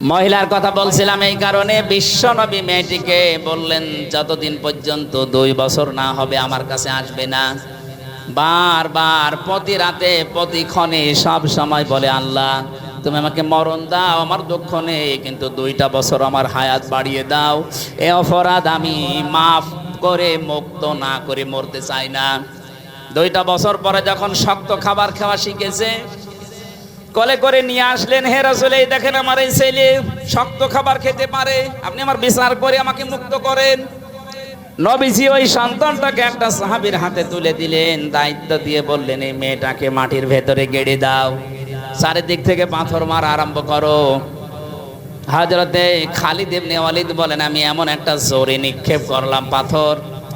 মহিলার কথা বলছিলাম এই কারণে বিশ্বনবী মেয়েটিকে বললেন, যতদিন পর্যন্ত দুই বছর না হবে, আমার কাছে আসবে না। বারবার প্রতি রাতে, প্রতি ক্ষণে সব সময় বলে, আল্লাহ, তুমি আমাকে মরণ দাও, আমার দুঃখ নেই, কিন্তু দুইটা বছর আমার হায়াত বাড়িয়ে দাও। এ অপরাধ আমি মাফ করে, মুক্ত না করে মরতে চাই না। দুইটা বছর পরে যখন শক্ত খাবার খাওয়া শিখেছে কলে করে নিয়ে আসলেন, হে রাসূল, এই দেখেন আমার এই ছেলে শক্ত খাবার খেতে পারে। আপনি আমার বিচার করে আমাকে মুক্ত করেন। নবীজি ওই সন্তানটাকে একটা সাহাবীর হাতে তুলে দিলেন, দায়িত্ব দিয়ে বললেন, এই মেয়েটাকে মাটির ভেতরে গেড়ে দাও। চারিদিক থেকে পাথর মার আরম্ভ করো। হাজরতে খালিদ ইবনে ওয়ালিদ বলেন, আমি এমন একটা জোরে নিক্ষেপ করলাম পাথর।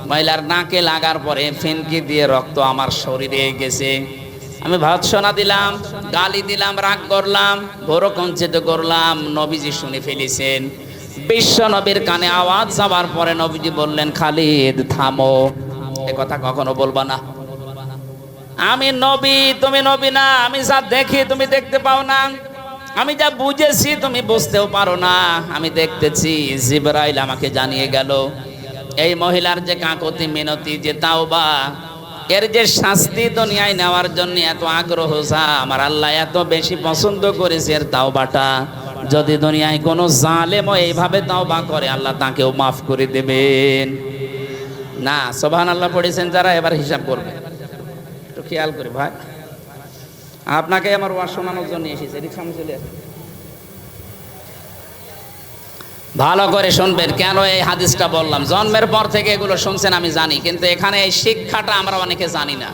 মহিলার নাকে লাগার পরে ফিনকি দিয়ে রক্ত আমার শরীরে গেছে। আমি ভৎসনা দিলাম, গালি দিলাম, রাগ করলাম ঘোর কঞ্চিত করলাম, নবীজি শুনে ফেলেছেন। বিশ্ব নবীর কানে আওয়াজ যাবার পরে নবীজি বললেন, খালিদ, থামো। এ কথা কখনো বলবা না। আমি নবী, তুমি নবী না, আমি যা দেখি তুমি দেখতে পাও না। আমি যা বুঝেছি তুমি বুঝতেও পারো না। আমি দেখতেছি জিবরাইল আমাকে জানিয়ে গেল, এই মহিলার যে কাকতি মিনতি, যে তাওবা এর যে শাস্তি দুনিয়ায় নেওয়ার জন্য এত আগ্রহ যা আমার আল্লাহ এত বেশি পছন্দ করেছে, এর তাওবাটা। যদি দুনিয়ায় কোনো জালেমও এইভাবে তাওবা করে, আল্লাহ তাকেও মাফ করে দেবেন। না সোভান আল্লাহ পড়েছেন যারা, এবার হিসাব করবে। একটু খেয়াল করে ভাই। আপনাকে আমার ওয়াজ শোনানোর জন্য এসেছে সামনে চলে আসুন। ভালো করে শুনবেন, কেন এই হাদিসটা বললাম? জন্মের পর থেকে এগুলো শুনছেন, আমি জানি, কিন্তু এখানে এই শিক্ষাটা আমরা অনেকে জানি না।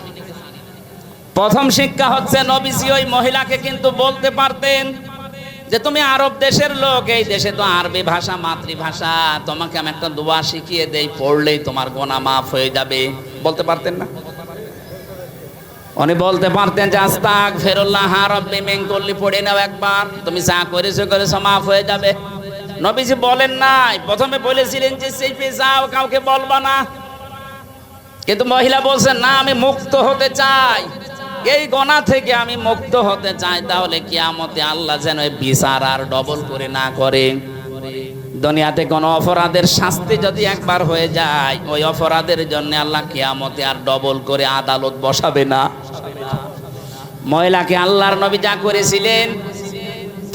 প্রথম শিক্ষা হচ্ছে, নবীজি ওই মহিলাকে কিন্তু বলতে পারতেন যে, তুমি আরব দেশের লোক, এই দেশে তো আরবি ভাষা, মাতৃভাষা, তোমাকে আমি একটা দোয়া শিখিয়ে দেই, পড়লেই তোমার গোনা মাফ হয়ে যাবে। বলতে পারতেন না? উনি বলতে পারতেন যে আস্তাক ফেরুল্লাহ রব্বি মিন কুল্লি, পড়ে নাও একবার, তুমি যা করেছ করেছ, মাফ হয়ে যাবে। নবীজি বলেন নাই, প্রথমে বলেছিলেন যে সেই যাও, কাউকে বলবা না। কিন্তু মহিলা বলছেন, না, আমি মুক্ত হতে চাই। এই গণা থেকে আমি মুক্ত হতে চাই, তাহলে কিয়ামতে আল্লাহ যেন বিচার আর ডবল করে না করে। দুনিয়াতে কোন অপরাধের শাস্তি যদি একবার হয়ে যায়, ওই অপরাধের জন্য আল্লাহ কিয়ামতে আর ডবল করে আদালত বসাবে না। মহিলাকে আল্লাহর নবী যা করেছিলেন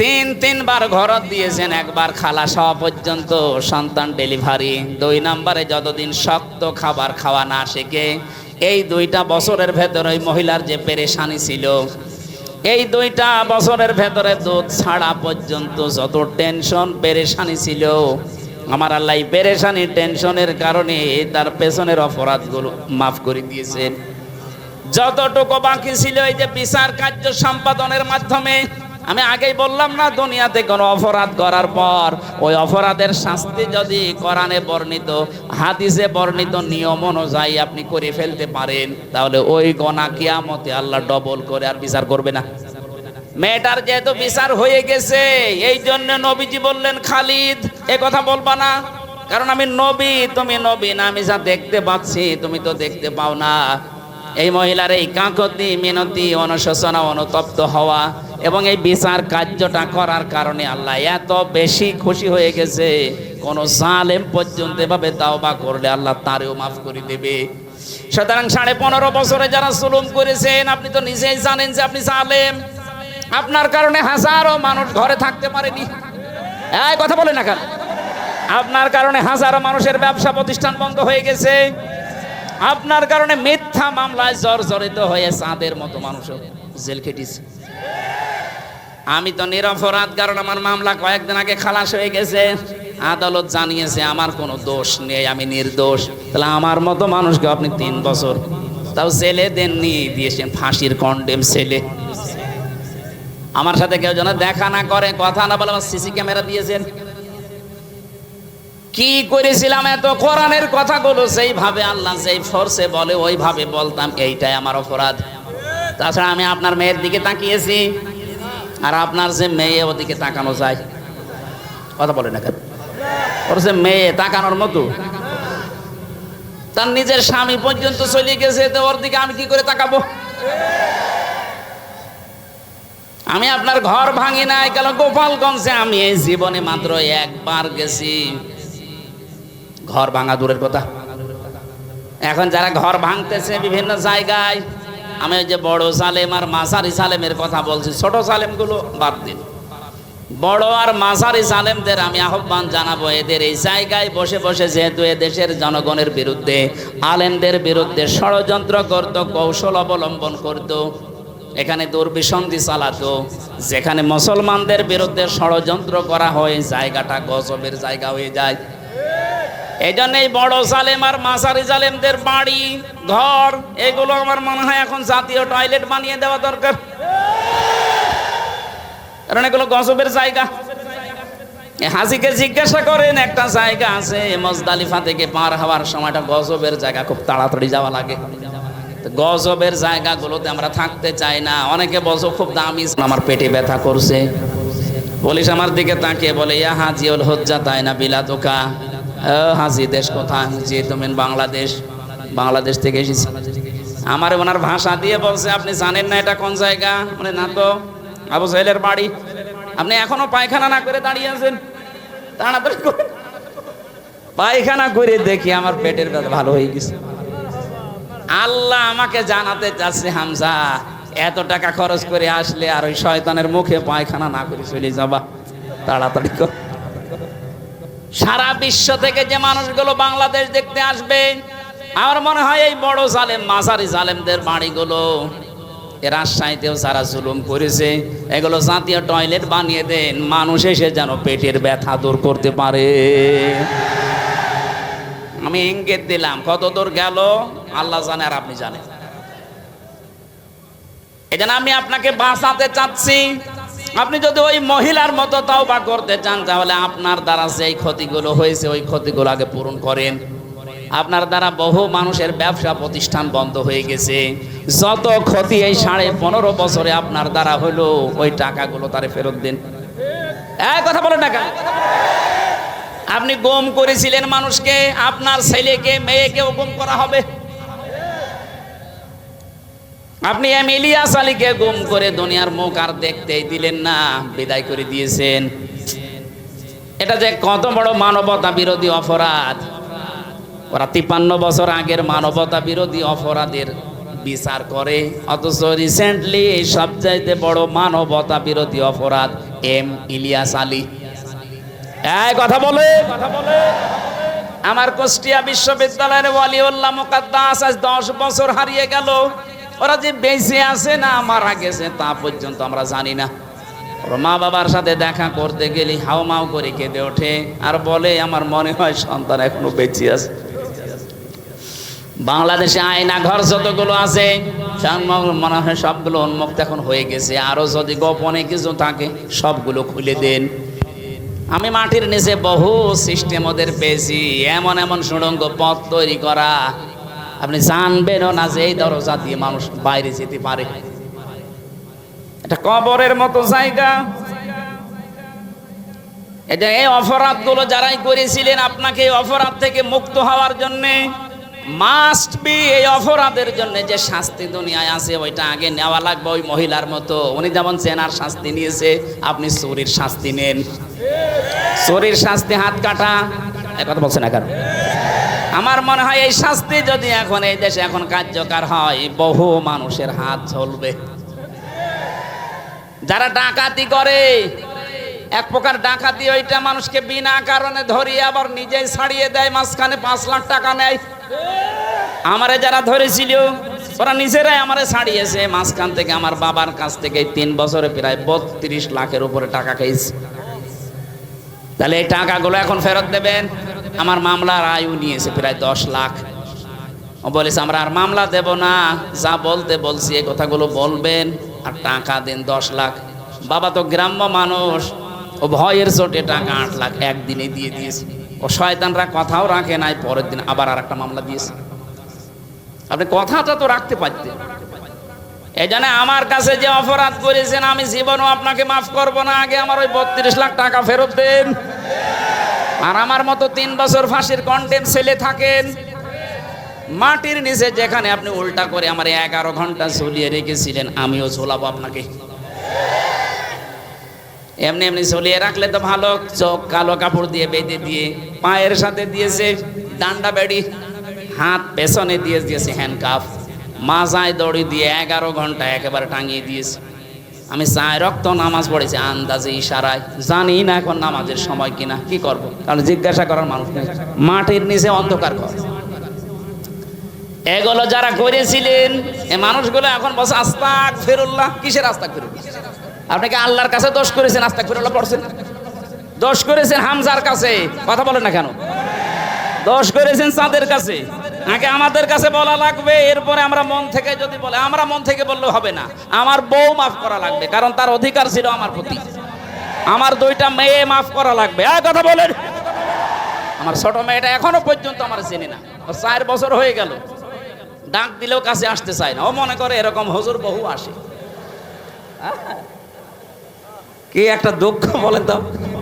তিন তিনবার ঘরত দিয়েছেন, একবার খালা হওয়া পর্যন্ত সন্তান ডেলিভারি। দুই নম্বরে যতদিন শক্ত খাবার খাওয়া না শেখে, এই দুইটা বছরের ভেতরে ওই মহিলার যে পেরেশানি ছিল, এই দুইটা বছরের ভেতরে দুধ ছাড়া পর্যন্ত যত টেনশন, পেরেশানি ছিল, আমার আল্লাহ পেরেশানি, টেনশনের কারণে তার পেছনের অপরাধগুলো মাফ করে দিয়েছেন। যতটুকু বাকি ছিল এই যে বিচার কার্য সম্পাদনের মাধ্যমে আমি আগেই বললাম না, দুনিয়াতে কোনো অপরাধ করার পর ওই অপরাধের শাস্তি যদি কোরআনে বর্ণিত, হাদিসে বর্ণিত নিয়ম অনুযায়ী আপনি করে ফেলতে পারেন, তাহলে ওই গণা কিয়ামতে আল্লাহ ডবল করে আর বিচার করবে না। মেয়েটার যেহেতু বিচার হয়ে গেছে, এই জন্য নবীজি বললেন, খালিদ, এ কথা বলবা না। কারণ আমি নবী, তুমি নবী না, আমি যা দেখতে পাচ্ছি, তুমি তো দেখতে পাও না। এই মহিলার এই কাকতি, মিনতি, অনুশোচনা, অনুতপ্ত হওয়া এবং এই বিচার কার্যটা করার কারণে আল্লাহ এত বেশি খুশি হয়ে গেছে। কোন জালেম পর্যন্ত এভাবে তাওবা করলে আল্লাহ তারেও মাফ করে দেবে। সুতরাং সাড়ে পনেরো বছরে যারা জুলুম করেছেন, আপনি তো নিজেই জানেন যে আপনি জালেম। আপনার কারণে হাজারো মানুষ ঘরে থাকতে পারেনি। এই কথা বলে না কেন? আপনার কারণে হাজারো মানুষের ব্যবসা প্রতিষ্ঠান বন্ধ হয়ে গেছে। আপনার কারণে মিথ্যা মামলায় জর্জরিত হয়ে চাঁদের মতো মানুষও জেল খেটিছে। আমি তো নিরপরাধ, কারণ আমার মামলা কয়েকদিন আগে খালাস হয়ে গেছে। আদালত জানিয়েছে, আমার কোনো দোষ নেই, আমি নির্দোষ। তাহলে আমার মতো মানুষকে আপনি তিন বছর তাও জেলে দেননি? দিয়েছেন ফাঁসির কন্ডেম ছেলে। আমার সাথে কেউ যেন দেখা না করে, কথা না বলে আমার সিসি ক্যামেরা দিয়েছেন। কি করেছিলাম এত কোরআনের কথাগুলো? সেইভাবে আল্লাহ যেই ফোর্সে বলে, ওইভাবে বলতাম, এইটাই আমার অপরাধ। তাছাড়া আমি আপনার মেয়ের দিকে তাকিয়েছি। আর আপনার যে মেয়ে ওদিকে তাকানো যায়। কথা বলে না কেন? ওর যে মেয়ে তাকানোর মতো। তার নিজের স্বামী পর্যন্ত চলে গেছে, তো ওর দিকে আমি কি করে তাকাবো? আমি আপনার ঘর ভাঙি নাই গেল গোপালগঞ্জে আমি এই জীবনে মাত্র একবার গেছি। ঘর ভাঙা দূরের কথা। এখন যারা ঘর ভাঙতেছে বিভিন্ন জায়গায় আমি ওই যে বড় সালেম আর মাসারি সালেমের কথা বলছি, ছোট সালেমগুলো বাদ দিন। বড় আর মাসারি সালেমদের আমি আহ্বান জানাব, এদের এই জায়গায় বসে বসে যেহেতু দেশের জনগণের বিরুদ্ধে, আলেমদের বিরুদ্ধে ষড়যন্ত্র করত, কৌশল অবলম্বন করত, এখানে দুর্বিসন্ধি চালাতো, যেখানে মুসলমানদের বিরুদ্ধে ষড়যন্ত্র করা হয়, জায়গাটা গজবের জায়গা হয়ে যায়। এই বড় সালেম আর মাসারি জালেমদের বাড়ি, ঘর, এগুলো আমার মনে হয় এখন জাতীয় টয়লেট বানিয়ে দেওয়া দরকার। কারণ এগুলো গজবের জায়গা। এ হাসিকে জিজ্ঞাসা করেন, একটা জায়গা আছে মজদালিফা থেকে পার হওয়ার সময়টা গজবের জায়গা, খুব তাড়াতাড়ি যাওয়া লাগে। গজবের জায়গাগুলোতে আমরা থাকতে চাই না। অনেকে বলছো, খুব দামি আমার পেটে ব্যথা করছে। পুলিশ আমার দিকে তাকিয়ে বলে, ইয়া হাজি ওল হজ্জা, তাই না বিলা দোকা? হাজি, দেশ কোথায়? যে তুমি বাংলাদেশ বাংলাদেশ থেকে এসেছি। আমার ওনার ভাষা দিয়ে বলছে, আপনি জানেন না এটা কোন জায়গা? মানে না তো, আবু সাহেলের বাড়ি। আপনি এখনও পায়খানা না করে দাঁড়িয়ে আছেন? তাড়াতাড়ি পায়খানা করে দেখি, আমার পেটের ব্যথা ভালো হয়ে গেছে। আল্লাহ আমাকে জানাতে চাচ্ছে হামজা, এত টাকা খরচ করে আসলে আর ওই শয়তানের মুখে পায়খানা না করে চলে যাবা। তাড়াতাড়ি কর। সারা বিশ্ব থেকে যে মানুষগুলো বাংলাদেশ দেখতে আসবে, আমার মনে হয় এই বড় জালেম, মাঝারি জালেমদের বাড়িগুলো রাজশাহীতেও যারা জুলুম করেছে, এগুলো জাতীয় টয়লেট বানিয়ে দেন, মানুষ এসে যেন পেটের ব্যথা দূর করতে পারে। আমি ইঙ্গিত দিলাম, কত দূর গেল, আল্লাহ জানে আর আপনি জানেন। এই আমি আপনাকে বাঁচাতে চাচ্ছি আপনি যদি ওই মহিলার মতো তাও বা করতে চান, তাহলে আপনার দ্বারা যেই ক্ষতিগুলো হয়েছে, ওই ক্ষতিগুলো আগে পূরণ করেন। আপনার দ্বারা বহু মানুষের ব্যবসা প্রতিষ্ঠান বন্ধ হয়ে গেছে। যত ক্ষতি এই সাড়ে পনেরো বছরে আপনার দ্বারা হলো, ওই টাকাগুলো তারে ফেরত দিন। এক কথা বলেন টাকা আপনি গম করেছিলেন মানুষকে, আপনার ছেলেকে, মেয়েকেও গম করা হবে। আপনি এম ইলিয়াস আলীকে গুম করে দুনিয়ার মুখ আর দেখতেই দিলেন না, বিদায় করে দিয়েছেন। এটা যে কত বড় মানবতা বিরোধী অপরাধ। ওরা তিপ্পান্ন বছর আগের মানবতা বিরোধী অপরাধের বিচার করে, অথচ রিসেন্টলি এই সবচাইতে বড় মানবতা বিরোধী অপরাধ এম ইলিয়াস আলী। এই কথা বলে কথা বলে। আমার কুষ্টিয়া বিশ্ববিদ্যালয়ের ওয়ালিউল্লাহ মুকাদ্দাস আজ দশ বছর হারিয়ে গেল। ওরা যে বেঁচে আছে না, মারা গেছে, তা পর্যন্ত আমরা জানি না। ওর মা বাবার সাথে দেখা করতে গেলে, হাও মাও করে কেঁদে ওঠে। আর বলে, আমার মনে হয় সন্তান এখনও বেঁচে আছে। বাংলাদেশে আয়না ঘর যতগুলো আছে মনে হয় সবগুলো উন্মুক্ত এখন হয়ে গেছে। আরও যদি গোপনে কিছু থাকে, সবগুলো খুলে দেন। আমি মাটির নিচে বহু সিস্টেম ওদের পেয়েছি। এমন এমন সুড়ঙ্গ পথ তৈরি করা আপনি জানবেনও না যে এই দরজা দিয়ে মানুষ বাইরে যেতে পারে। এটা কবরের মতো জায়গা। এটা এই অপরাধগুলো যারাই করেছিলেন, আপনাকে অপরাধ থেকে মুক্ত হওয়ার জন্যে মাস্ট বি এই অপরাধের জন্য যে শাস্তি দুনিয়ায় আছে, ওইটা আগে নেওয়া লাগবে ওই মহিলার মতো। উনি যেমন চেনার শাস্তি নিয়েছে, আপনি চুরির শাস্তি নেন। চোরের শাস্তি হাত কাটা। কথা বলছে না কারণ আমার মনে হয় এই শাস্তি যদি এখন এই দেশে এখন কার্যকর হয়, বহু মানুষের হাত চলবে যারা ডাকাতি করে, এক প্রকার ডাকাতি ওইটা মানুষকে বিনা কারণে ধরিয়ে আবার নিজেই ছাড়িয়ে দেয়, মাঝখানে পাঁচ লাখ টাকা নেয়। আমারে যারা ধরেছিল, ওরা নিজেরাই আমারে ছাড়িয়েছে। মাঝখান থেকে আমার বাবার কাছ থেকে তিন বছরে প্রায় বত্রিশ লাখের উপরে টাকা খেয়েছে। তাহলে এই টাকাগুলো এখন ফেরত দেবেন? আমার মামলার আয়ু নিয়েছে প্রায় দশ লাখ। বলেছে, আমরা আর মামলা দেব না, যা বলতে বলছি, এই কথাগুলো বলবেন, আর টাকা দিন দশ লাখ। বাবা তো গ্রাম্য মানুষ, ও ভয়ের চোটে টাকা আট লাখ একদিনে দিয়ে দিয়েছে। ও শয়তানরা কথাও রাখে নাই, পরের দিন আবার আর একটা মামলা দিয়েছে। আপনি কথাটা তো রাখতে পারতেন। এই জন্য আমার কাছে যে অপরাধ করেছেন, আমি জীবনও আপনাকে মাফ করব না, আগে আমার ওই বত্রিশ লাখ টাকা ফেরত দেন। আর আমার মতো তিন বছর ফাঁসির কন্টেম ছেলে থাকেন, মাটির নিচে যেখানে আপনি উল্টা করে আমার এগারো ঘণ্টা ঝুলিয়ে রেখেছিলেন, আমিও ঝোলাবো আপনাকে। এমনি এমনি ঝুলিয়ে রাখলে তো ভালো, চোখ কালো কাপড় দিয়ে বেঁধে দিয়ে, পায়ের সাথে দিয়েছে ডান্ডা বেড়ি, হাত পেছনে দিয়ে দিয়েছে হ্যান্ডকাফ মাজায় দড়ি দিয়ে এগারো ঘণ্টা একেবারে টাঙিয়ে দিয়েছে। আমি চায় রক্ত নামাজ পড়েছি আন্দাজে ইশারায়। জানি না এখন নামাজের সময় কিনা, কি করব? কারণ জিজ্ঞাসা করার মানুষ নেই। মাটির নিচে অন্ধকার ঘর। এগুলো যারা করেছিলেন এই মানুষগুলো এখন বসে আস্তাক ফেরুল্লাহ কিসের আস্তাক আপনি কি আল্লাহর কাছে দোষ করেছেন আস্তাক ফেরুল্লাহ পড়ছেন? দোষ করেছেন হামজার কাছে, কথা বলেন না কেন? দোষ করেছেন চাঁদের কাছে। আগে আমাদের কাছে বলা লাগবে, এরপরে আমরা মন থেকে যদি বলে, আমরা মন থেকে বললে হবে না। আমার বউ মাফ করা লাগবে, কারণ তার অধিকার ছিল আমার প্রতি। আমার দুইটা মেয়ে মাফ করা লাগবে। আর কথা বলেন। আমার ছোট মেয়েটা এখনও পর্যন্ত আমার চিনি না। চার বছর হয়ে গেল। ডাক দিলেও কাছে আসতে চায় না। ও মনে করে এরকম হজুর বহু আসে। কি একটা দুঃখ বলেন তো?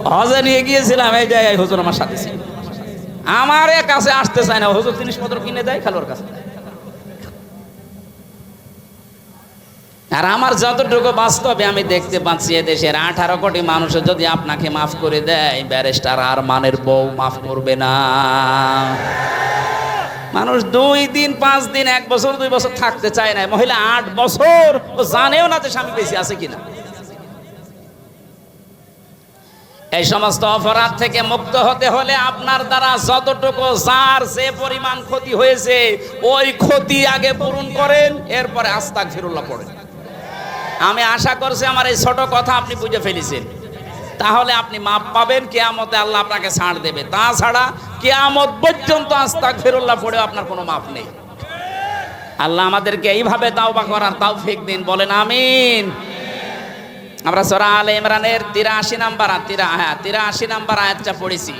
হজে নিয়ে গিয়েছিলাম, এই জায়গায় হুজুর আমার সাথে ছিল। আমার কাছে আসতে চায় না। হুজুর জিনিসপত্র কিনে দেয় খালোর কাছে। আর আমার যতটুকু বাস্তবে আমি দেখতে পাচ্ছি দেশের আঠারো কোটি মানুষ যদি আপনাকে মাফ করে দেয়, ব্যারিস্টার আর মানের বউ মাফ করবে না। মানুষ দুই দিন, পাঁচ দিন, এক বছর, দুই বছর থাকতে চায় না। মহিলা আট বছর, ও জানেও না যে স্বামী বেশি আছে কিনা। এই সমস্ত অপরাধ থেকে মুক্ত হতে হলে আপনার দ্বারা যতটুকু যার যে পরিমাণ ক্ষতি হয়েছে, ওই ক্ষতি আগে পূরণ করেন, এরপরে আস্তাক ফিরুল্লাহ পড়েন। আমি আশা করছি আমার এই ছোট কথা আপনি বুঝে ফেলেছেন। তাহলে আপনি মাপ পাবেন, কেয়ামতে আল্লাহ আপনাকে ছাড় দেবে। তাছাড়া কেয়ামত পর্যন্ত আস্তাক ফিরুল্লাহ পড়ে আপনার কোনো মাপ নেই। আল্লাহ আমাদেরকে এইভাবে তাওবা করার তৌফিক দিন, বলেন আমিন। আমরা সরা আল ইমরানের তিরাশি নাম্বার তিরা হ্যাঁ তিরাশি নাম্বার আয়াতটা পড়েছি।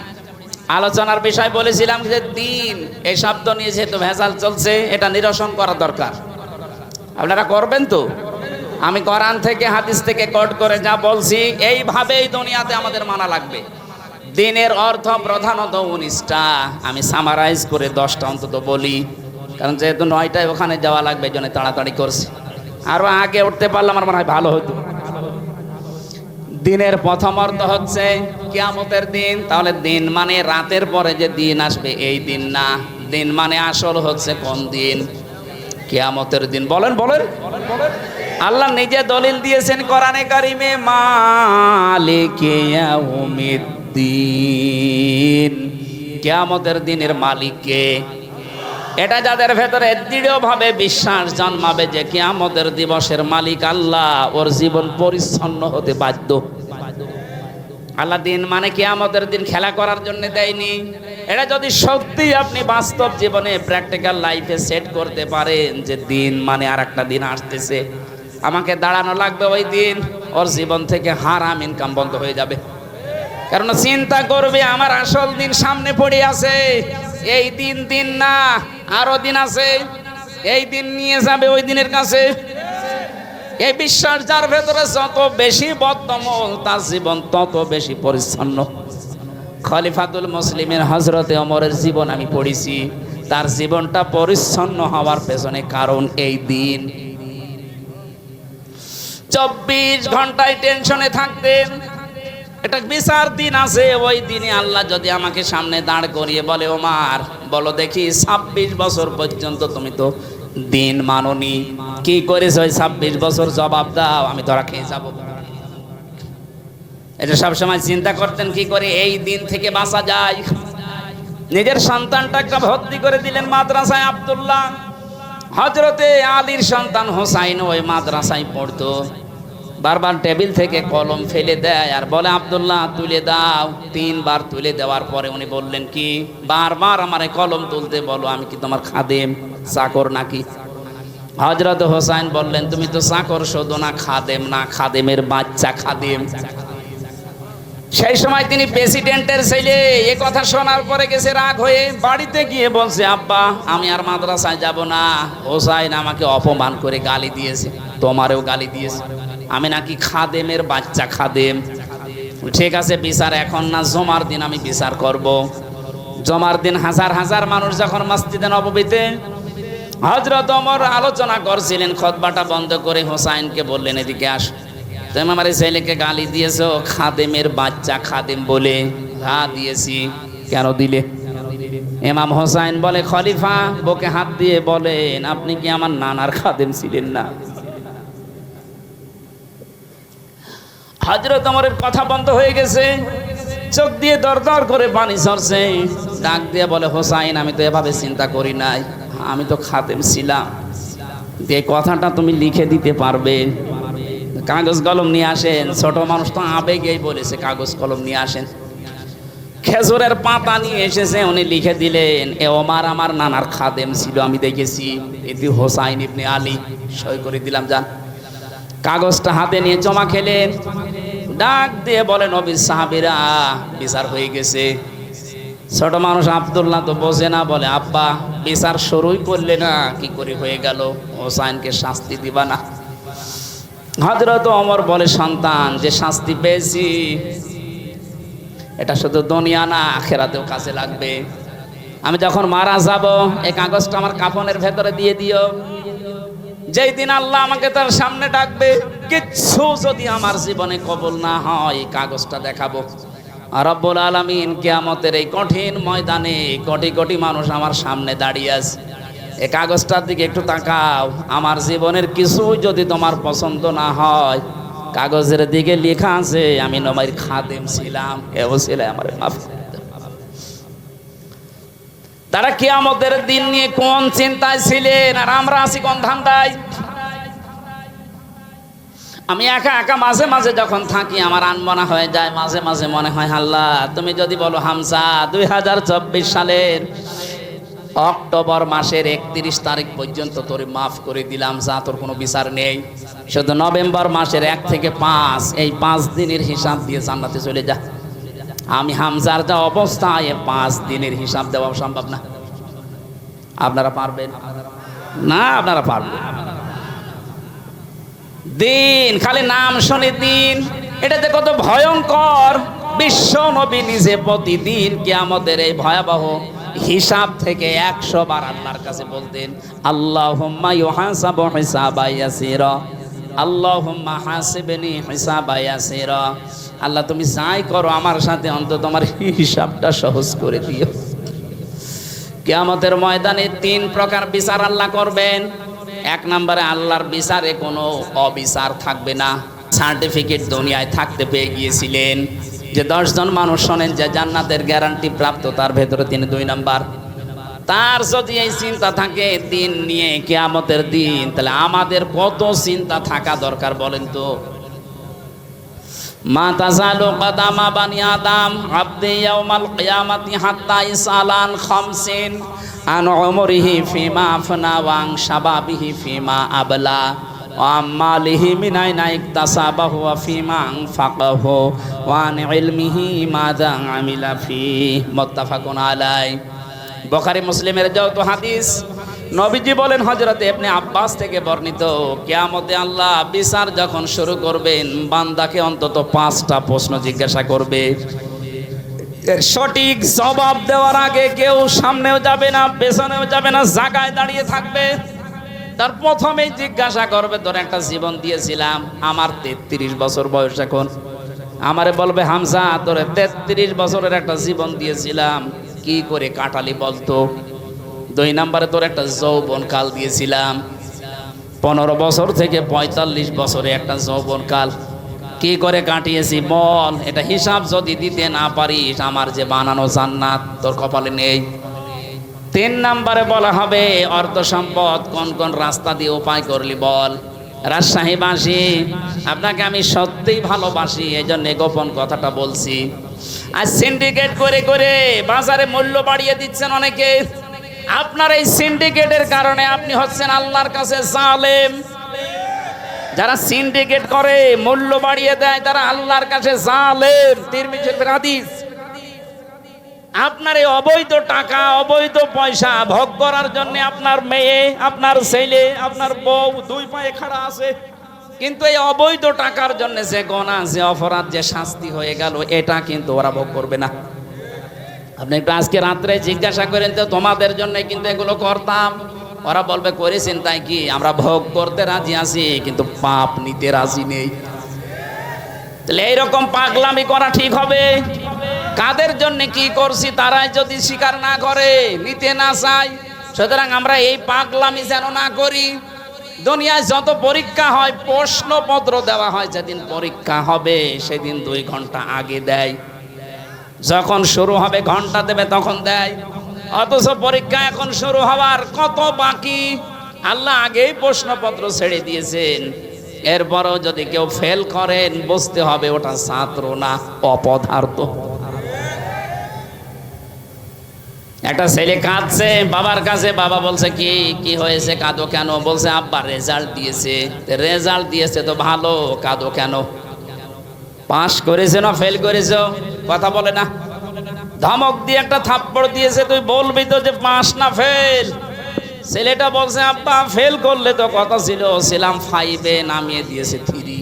আলোচনার বিষয় বলেছিলাম যে দিন, এই শব্দ নিয়ে যেহেতু ভেজাল চলছে, এটা নিরসন করা দরকার। আপনারা করবেন তো? আমি কোরআন থেকে হাদিস থেকে কোট করে যা বলছি, এইভাবেই দুনিয়াতে আমাদের মানা লাগবে। দিনের অর্থ প্রধানত উনিশটা। আমি সামারাইজ করে দশটা অন্তত বলি। কারণ যেহেতু নয়টায় ওখানে যাওয়া লাগবে জন্য তাড়াতাড়ি করছি। আরও আগে উঠতে পারলাম আমার মনে হয় ভালো হতো। দিনের প্রথম অর্থ হচ্ছে কিয়ামতের দিন। তাহলে দিন মানে রাতের পরে যে দিন আসবে, এই দিন না। দিন মানে আসল হচ্ছে কোন দিন? কিয়ামতের দিন। বলেন বলেন। আল্লাহ নিজে দলিল দিয়েছেন কোরআনে কারিমে, মালিক ইয়াউমিদ্দিন। কিয়ামতের দিনের মালিককে এটা যাদের ভেতরে দৃঢ়ভাবে বিশ্বাস জন্মাবে যে কিয়ামতের দিবসের মালিক আল্লাহ, ওর জীবন পরিচ্ছন্ন হতে বাধ্য। আল্লাহ দিন মানে কিয়ামতের দিন খেলা করার জন্য দেয়নি। এটা যদি সত্যি আপনি বাস্তব জীবনে প্র্যাকটিক্যাল লাইফে সেট করতে পারেন যে দিন মানে আর একটা দিন আসতেছে। আমাকে দাঁড়ানো লাগবে ওই দিন, ওর জীবন থেকে হারাম ইনকাম বন্ধ হয়ে যাবে। কারণ চিন্তা করবে, আমার আসল দিন সামনে পড়ে আছে। এই দিন দিন না আরও দিন আছে। এই দিন নিয়ে যাবে ওই দিনের কাছে। এই বিশ্বাস যার ভেতরে যত বেশি বদ্ধমূল, তার জীবন তত বেশি পরিচ্ছন্ন। খলিফাতুল মুসলিমের হজরতে অমরের জীবন আমি পড়েছি। তার জীবনটা পরিচ্ছন্ন হওয়ার পেছনে কারণ এই দিন। চব্বিশ ঘন্টায় টেনশনে থাকতেন। এটা বিচার দিন আছে, ওই দিনে আল্লাহ যদি আমাকে সামনে দাঁড় করিয়ে বলে, ওমার, বলো দেখি ছাব্বিশ বছর পর্যন্ত তুমি তো দিন মাননি। কি করেছ ওই ছাব্বিশ বছর? জবাব দাও, আমি ধরা খেয়ে যাব। এটা সবসময় চিন্তা করতেন কি করে এই দিন থেকে বাঁচা যায়। নিজের সন্তানটাকে ভর্তি করে দিলেন মাদ্রাসায় আব্দুল্লাহ। হজরতে আলীর সন্তান হোসাইন ওই মাদ্রাসায় পড়তো। বারবার টেবিল থেকে কলম ফেলে দেয় আর বলে, আব্দুল্লাহ, তুলে দাও। তিনবার তুলে দেওয়ার পরে উনি বললেন, কি? বারবার আমার কলম তুলতে বলো, আমি কি তোমার খাদেম, চাকর নাকি? হজরত হোসাইন বললেন, তুমি তো চাকর, শুধু না খাদেম না, খাদেমের বাচ্চা খাদেম। সেই সময় তিনি প্রেসিডেন্টের ছেলে, এ কথা শোনার পরে গেছে, রাগ হয়ে বাড়িতে গিয়ে বলছে, আব্বা, আমি আর মাদ্রাসায় যাব না। হোসাইন আমাকে অপমান করে গালি দিয়েছে, তোমারেও গালি দিয়েছে। আমি নাকি খাদেমের বাচ্চা খাদেম। ঠিক আছে, বিচার এখন না, জমার দিন আমি বিচার করব। জমার দিন হাজার হাজার মানুষ যখন মসজিদে নববীতে হজরত অমর আলোচনা করছিলেন খতবাটা বন্ধ করে হোসাইনকে বললেন, এদিকে আস। তুমি আমার ছেলেকে গালি দিয়েছ? খাদেমের বাচ্চা খাদেম বলে। ঘা দিয়েছি। কেন দিলে? ইমাম হোসাইন বলে, খলিফা বুকে হাত দিয়ে বলেন, আপনি কি আমার নানার খাদেম ছিলেন না? হজরত অমরের কথা বন্ধ হয়ে গেছে। চোখ দিয়ে দরদর করে পানি সরছে ডাক দিয়ে বলে, হোসাইন, আমি তো এভাবে চিন্তা করি নাই। আমি তো খাদেম ছিলাম। যে কথাটা তুমি লিখে দিতে পারবে। কাগজ কলম নিয়ে আসেন। ছোট মানুষ তো আবেগেই বলেছে, কাগজ কলম নিয়ে আসেন। খেজুরের পাতা নিয়ে এসেছে, উনি লিখে দিলেন, এ ওমার আমার নানার খাদেম ছিল, আমি দেখেছি। এটি হোসাইন ইবনে আলী সই করে দিলাম, যান। কাগজটা হাতে নিয়ে জমা খেলেন ডাক দিয়ে বলেন নবীর সাহাবিরা, বিচার হয়ে গেছে। ছোট মানুষ আবদুল্লাহ তো বোঝে না, বলে, আব্বা, বিচার শুরুই করলে না, কি করে হয়ে গেল? হোসাইনকে শাস্তি দিবা না। হজরত অমর বলে, সন্তান, যে শাস্তি পেয়েছি, এটা শুধু দুনিয়া না, আখেরাতেও কাজে লাগবে। আমি যখন মারা যাব এই কাগজটা আমার কাফনের ভেতরে দিয়ে দিও। যেই দিন আল্লাহ আমাকে তার সামনে ডাকবে, কিচ্ছু যদি আমার জীবনে কবল না হয় কাগজটা দেখাবো। আর রব্বুল আলমিন কেয়ামতের এই কঠিন ময়দানে কোটি কোটি মানুষ আমার সামনে দাঁড়িয়ে আছে। এই কাগজটার দিকে একটু তাকাও। আমার জীবনের কিছু যদি তোমার পছন্দ না হয়, কাগজের দিকে লেখা আছে, আমি নমাইর খাদেম ছিলাম এও ছিল আমার মাফ। তারা কি কিয়ামতের দিন নিয়ে কোন চিন্তায় ছিলেন? আর আমরা আছি কোন ধান্দায়? আমি একা একা মাঝে মাঝে যখন থাকি, আমার আনমনা হয়ে যায়, মাঝে মাঝে মনে হয় আল্লাহ তুমি যদি বলো হামসা দুই হাজার চব্বিশ সালের অক্টোবর মাসের একত্রিশ তারিখ পর্যন্ত তোরে মাফ করে দিলাম, যা তোর কোনো বিচার নেই। শুধু নভেম্বর মাসের এক থেকে পাঁচ, এই পাঁচ দিনের হিসাব দিয়ে জান্নাতে চলে যা। আমি হামজার যা অবস্থা এ পাঁচ দিনের হিসাব দেওয়া সম্ভব না। আপনারা পারবেন? না, আপনারা পারবেন। দিন, খালি নাম শুনে দিন। এটাতে কত ভয়ঙ্কর। বিশ্ব নবী নিজে প্রতিদিন কি আমাদের এই ভয়াবহ হিসাব থেকে একশো বার আল্লাহর কাছে বলতেন আল্লাহ ইউহাসাবু হিসাবা ইয়াসিরা। আল্লাহুম্মা হাসিবনি হিসাবা ইয়াসিরা। আল্লাহ, তুমি যাই করো আমার সাথে অন্তত তোমার হিসাবটা সহজ করে দিও। কেয়ামতের ময়দানে তিন প্রকার বিচার আল্লাহ করবেন। এক নম্বরে আল্লাহর বিচারে কোনো অবিচার থাকবে না। সার্টিফিকেট দুনিয়ায় থাকতে পেয়ে গিয়েছিলেন। যে দশজন মানুষ শোনেন যে জান্নাতের গ্যারান্টি প্রাপ্ত, তার ভেতরে তিনি দুই নাম্বার। তার যদি এই চিন্তা থাকে দিন নিয়ে কেয়ামতের দিন, তাহলে আমাদের কত চিন্তা থাকা দরকার বলেন তো? মা তাজালু কাদামা বানি আদম আব্দি ইয়াউমাল কিয়ামাতি হাত্তা ইসালান খামসিন আন উমরিহি ফিমা আফনা ওয়াং শাবাবিহি ফিমা আবলা وأماله من أين اكتسبه وفيما أنفقه وعن علمه ماذا عمل فيه متفق عليه বখারি মুসলিমের যত হাদিস নবীজি বলেন হজরতে আপনি আব্বাস থেকে বর্ণিত, কেয়ামতে আল্লাহ বিচার যখন শুরু করবেন, বান্দাকে অন্তত পাঁচটা প্রশ্ন জিজ্ঞাসা করবে। সঠিক জবাব দেওয়ার আগে কেউ সামনেও যাবে না, পেছনেও যাবে না, জায়গায় দাঁড়িয়ে থাকবে। তার প্রথমেই জিজ্ঞাসা করবে, তোর একটা জীবন দিয়েছিলাম, আমার তেত্রিশ বছর বয়স এখন। আমারে বলবে হামসা তোরে তেত্রিশ বছরের একটা জীবন দিয়েছিলাম, কি করে কাটালি বলতো? দুই নাম্বারে তোর একটা যৌবন কাল দিয়েছিলাম। পনেরো বছর থেকে পঁয়তাল্লিশ বছরে একটা যৌবন কাল। কি করে কাটিয়েছি? বল এটা হিসাব যদি দিতে না পারিস, আমার যে বানানো জান্নাত তোর কপালে নেই। তিন নাম্বারে বলা হবে অর্থ সম্পদ কোন কোন রাস্তা দিয়ে উপায় করলি বল। রাজশাহীবাসী আপনাকে আমি সত্যিই ভালোবাসি এই জন্য গোপন কথাটা বলছি। আর সিন্ডিকেট করে করে বাজারে মূল্য বাড়িয়ে দিচ্ছেন অনেকে। আপনার এই সিন্ডিকেটের কারণে আপনি হচ্ছেন আল্লাহর কাছে জালেম। যারা সিন্ডিকেট করে, মূল্য বাড়িয়ে দেয়, তারা আল্লাহর কাছে জালেম। তিরমিজের হাদিস। আপনার এই অবৈধ টাকা, অবৈধ পয়সা ভোগ করার জন্য আপনার মেয়ে, আপনার ছেলে, আপনার বউ দুই পায়ে খাড়া আছে। কিন্তু এই অবৈধ টাকার জন্য যে গনা যে অপরাধ, যে শাস্তি হয়ে গেল, এটা কিন্তু ওরা ভোগ করবে না। আপনি একটু আজকে রাত্রে জিজ্ঞাসা করেন তো, তোমাদের জন্য কিন্তু এগুলো করতাম। ওরা বলবে, করেছেন তাই কি? আমরা ভোগ করতে রাজি আছি, কিন্তু পাপ নিতে রাজি নেই। তাহলে এইরকম পাগলামি করা ঠিক হবে? কাদের জন্য কি করছি? তারাই যদি স্বীকার না করে, নিতে না চায়। সুতরাং আমরা এই পাগলামি যেন না করি। দুনিয়ায় যত পরীক্ষা হয়, প্রশ্নপত্র দেওয়া হয়, যেদিন পরীক্ষা হবে, সেদিন দুই ঘণ্টা আগে দেয়। যখন শুরু হবে, ঘণ্টা দেবে, তখন দেয়। অথচ পরীক্ষা এখন শুরু হওয়ার কত বাকি? আল্লাহ আগেই প্রশ্নপত্র ছেড়ে দিয়েছেন। এরপরও যদি কেউ ফেল করেন, বুঝতে হবে ওটা ছাত্র না, অপদার্থ। একটা ছেলে কাঁদছে, বাবার কাছে বাবা বলছে, কি কি হয়েছে? কাঁদো কেন? বলছে, আব্বা রেজাল্ট দিয়েছে। রেজাল্ট দিয়েছে তো ভালো, কাঁদো কেন? পাস করেছে না ফেল করেছ? কথা বলে না। ধমক দিয়ে একটা থাপ্পড় দিয়েছে, তুই বলবি তো যে পাস না ফেল ছেলেটা বলছে, আব্বা ফেল করলে তো কথা ছিল। ছিলাম ফাইভে নামিয়ে দিয়েছে থ্রি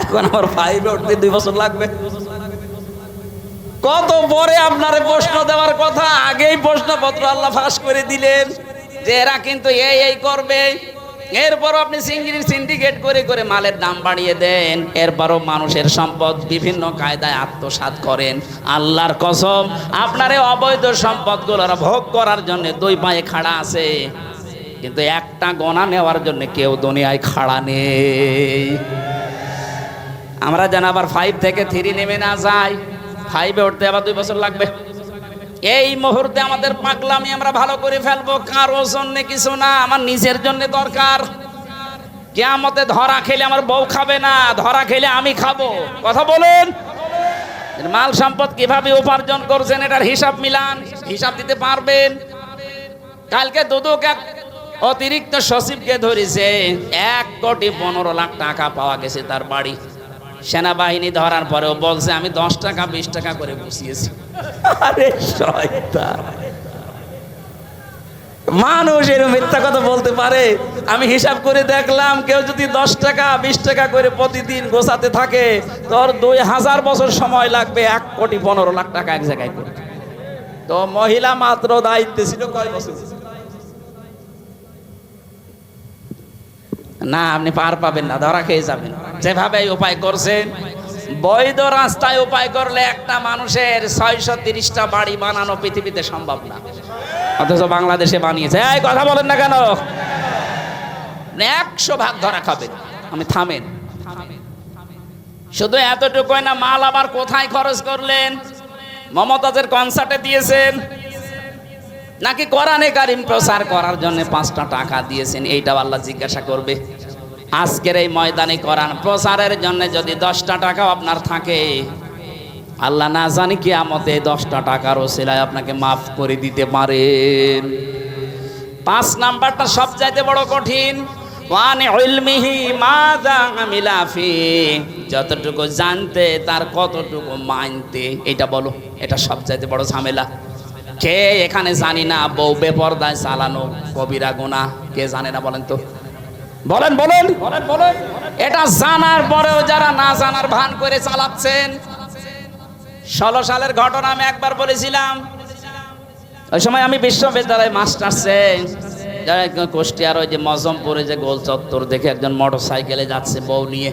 এখন আমার ফাইভে উঠতে দুই বছর লাগবে। কত পরে আপনারে প্রশ্ন দেওয়ার কথা? আগেই প্রশ্নপত্র আল্লাহ ফাঁস করে দিলেন। যে এরা কিন্তু এই এই করবে। এরপর আপনি সিঙ্গির সিন্ডিকেট করে করে মালের দাম বাড়িয়ে দেন। এরপরও মানুষের সম্পদ বিভিন্ন কায়দায় আত্মসাৎ করেন। আল্লাহর কসম, আপনার এই অবৈধ সম্পদগুলোর ভোগ করার জন্য দুই পায়ে খাড়া আছে। কিন্তু একটা গণা নেওয়ার জন্য কেউ দুনিয়ায় খাড়া নেই। আমরা যেন আবার ফাইভ থেকে থ্রি নেমে না যাই। ফাইভে উঠতে আবার দুই বছর লাগবে। এই মুহূর্তে আমাদের পাগলামি আমরা ভালো করে ফেলব, কারও জন্য কিছু না, আমার নিজের জন্য দরকার। কেয়ামতে ধরা খেলে আমার বউ খাবে না, ধরা খেলে আমি খাব। কথা বলুন। মাল সম্পদ কীভাবে উপার্জন করছেন, এটার হিসাব মিলান, হিসাব দিতে পারবেন। কালকে দুদক এক অতিরিক্ত সচিবকে ধরেছে, এক কোটি পনেরো লাখ টাকা পাওয়া গেছে তার বাড়ি। সেনাবাহিনী ধরার পরেও বলছে, আমি দশ টাকা, বিশ টাকা করে বসিয়েছি। আরে শয়তান। মানুষ এরকম মিথ্যা কথা বলতে পারে? আমি হিসাব করে দেখলাম, কেউ যদি দশ টাকা, বিশ টাকা করে প্রতিদিন গোছাতে থাকে, তোর দুই হাজার বছর সময় লাগবে, এক কোটি পনেরো লাখ টাকা এক জায়গায় করে। তো মহিলা মাত্র দায়িত্বে ছিল কয় বছর? না, আপনি পার পাবেন না, ধরা খেয়ে যাবেন। যেভাবে উপায় করছেন বৈধ রাস্তায় উপায় করলে একটা মানুষের ছয়শো তিরিশটা বাড়ি বানানো পৃথিবীতে সম্ভব না। অথচ বাংলাদেশে বানিয়েছে। এই কথা বলেন না কেন? একশো ভাগ ধরা খাবেন। আমি থামেন। শুধু এতটুকু না, মাল আবার কোথায় খরচ করলেন? মমতাজের কনসার্টে দিয়েছেন। নাকি কোরআনে কারিম প্রচার করার জন্য পাঁচটা টাকা দিয়েছেন? এইটাও আল্লাহ জিজ্ঞাসা করবে। আজকের এই ময়দানে করান প্রচারের জন্য যদি দশটা টাকাও আপনার থাকে, আল্লাহ না জানি কি আমতে দশটা টাকার সেলাই আপনাকে মাফ করে দিতে পারেন পাঁচ নাম্বারটা সবচাইতে বড় কঠিন, ওয়ান ইলমিহি মাযা আমিলা ফি যতটুকু জানতে তার কতটুকু মানতে। এটা বলো, এটা সবচাইতে বড় ঝামেলা। কে এখানে জানি না, বউ বেপরদায় চালানো কবিরা গোনা কে জানে না বলেন তো? বলেন বলেন। এটা জানার পরেও যারা না জানার ভান করে চালাচ্ছেন। ষোলো সালের ঘটনা আমি একবার বলেছিলাম। ওই সময় আমি বিশ্ববিদ্যালয়ে মাস্টার্সে কুষ্টিয়ার ওই যে মজমপুরে যে গোল চত্বর দেখে একজন মোটর সাইকেলে যাচ্ছে বউ নিয়ে।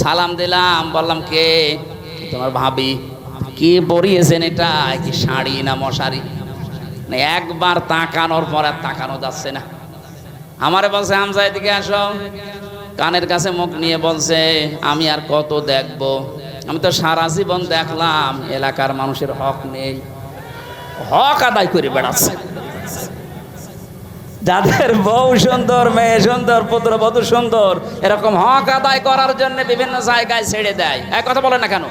সালাম দিলাম, বললাম, কে? তোমার ভাবি? কি পরিয়েছেন এটা? কি শাড়ি না মশারি? একবার তাকানোর পর আর তাকানো যাচ্ছে না। আমারে বলছে, হামজা, এদিকে আসো। কানের কাছে মুখ নিয়ে বলছে, আমি আর কত দেখব? আমি তো সারা জীবন দেখলাম, এলাকার মানুষের হক নেই। হক আদায় করে বেড়াচ্ছে। যাদের বউ সুন্দর, মেয়ে সুন্দর পুত্রবধূ সুন্দর, এরকম হক আদায় করার জন্য বিভিন্ন জায়গায় ছেড়ে দেয়। এক কথা বলে না কেন?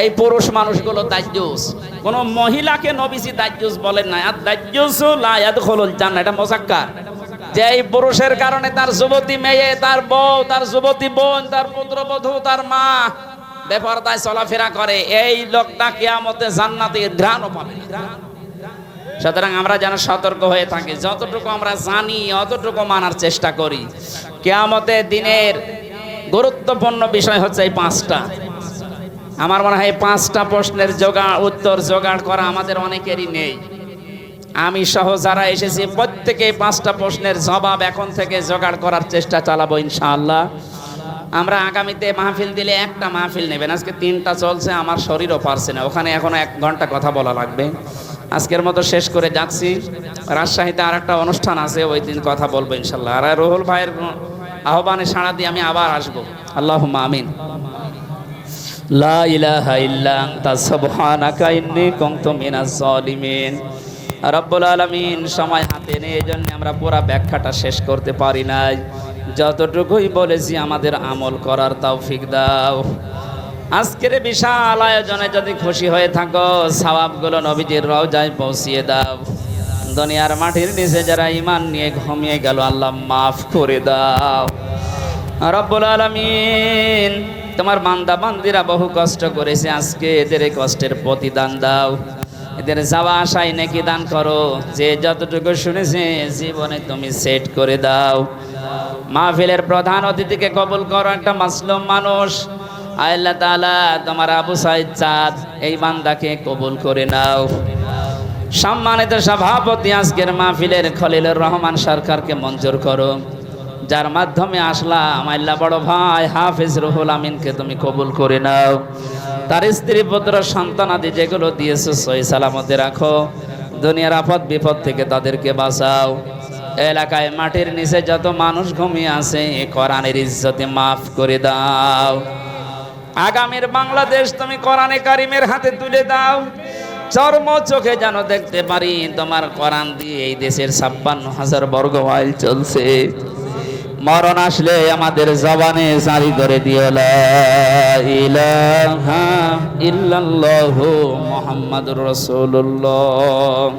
এই পুরুষ মানুষগুলো দাজ্জুস। কোন মহিলাকে নবীজি দাজ্জুস বলেন না আর দাজ্জুস লায়াদ খোলুল জান এটা মোজাক্কার। যে এই পুরুষের কারণে তার যুবতী মেয়ে, তার বউ, তার যুবতী বোন, তার পুত্রবধূ, তার মা বেপরদায় চলাফেরা করে, এই লোকটা কিয়ামতে জান্নাতে ঘ্রাণও পাবে সুতরাং আমরা যেন সতর্ক হয়ে থাকি। যতটুকু আমরা জানি, অতটুকু মানার চেষ্টা করি। কেয়ামতে দিনের গুরুত্বপূর্ণ বিষয় হচ্ছে এই পাঁচটা। আমার মনে হয় পাঁচটা প্রশ্নের জোগাড় উত্তর জোগাড় করা আমাদের অনেকেরই নেই। আমি সহ যারা এসেছি, প্রত্যেকে পাঁচটা প্রশ্নের জবাব এখন থেকে জোগাড় করার চেষ্টা চালাবো ইনশাআল্লাহ। আমরা আগামীতে মাহফিল দিলে একটা মাহফিল নেবেন। আজকে তিনটা চলছে, আমার শরীরও পারছে না। ওখানে এখনও এক ঘণ্টা কথা বলা লাগবে। আজকের মতো শেষ করে যাচ্ছি। রাজশাহীতে আর একটা অনুষ্ঠান আছে, ওই দিন কথা বলব ইনশাল্লাহ আর রুহুল ভাইয়ের আহ্বানে সাড়া দিয়ে আমি আবার আসব। আল্লাহ আমিন। লা ইলাহা ইল্লা আনতা, সুবহানাকা ইন্নী কুনতু মিনাজ জালিমিন রব্বুল আলামিন সময় হাতে নেই এজন্য আমরা পুরো ব্যাখ্যাটা শেষ করতে পারি নাই। যতটুকুই বলেছি আমাদের আমল করার তৌফিক দাও। আজকের বিশাল আয়োজনে যদি খুশি হয়ে থাকো, সওয়াবগুলো নবীজির রওজায় পৌঁছিয়ে দাও। দুনিয়ার মাটির নিচে যারা ইমান নিয়ে ঘুমিয়ে গেল, আল্লাহ মাফ করে দাও। রব্বুল আলামিন, তোমার বান্দা বান্দিরা বহু কষ্ট করেছে, আজকে এদের এই কষ্টের প্রতিদান দাও। এদের যাওয়া আশায় নাকি দান করো। যে যতটুকু শুনেছে, জীবনে তুমি সেট করে দাও। মাহফিলের প্রধান অতিথিকে কবুল করো, একটা মাসলুম মানুষ। আল্লাহ তাআলা তোমার আবু সাইদ চাঁদ, এই বান্দাকে কবুল করে নাও। সম্মানিত সভাপতি, আজকের মাহফিলের খলিলুর রহমান সরকারকে মঞ্জুর করো। যার মাধ্যমে আসলাম, আল্লাহ বড় ভাই হাফিজ রুহুল আমিনকে তুমি কবুল করে নাও। তার স্ত্রী, পুত্র সন্তানাদি যেগুলো দিয়েছ সই সালামতে রাখো। দুনিয়ার আপদ বিপদ থেকে তাদেরকে বাঁচাও। এলাকায় মাটির নিচে যত মানুষ ঘুমিয়ে আছে কোরআনের ইজ্জতে মাফ করে দাও। আগামীর বাংলাদেশ তুমি কোরআনে কারিমের হাতে তুলে দাও। চর্ম চোখে যেন দেখতে পারি, তোমার কোরআন দিয়ে এই দেশের ছাপ্পান্ন হাজার বর্গ মাইল চলছে। মরণ আসলে আমাদের জবানে জারি করে দিও ইহ মুহাম্মাদুর রাসূলুল্লাহ।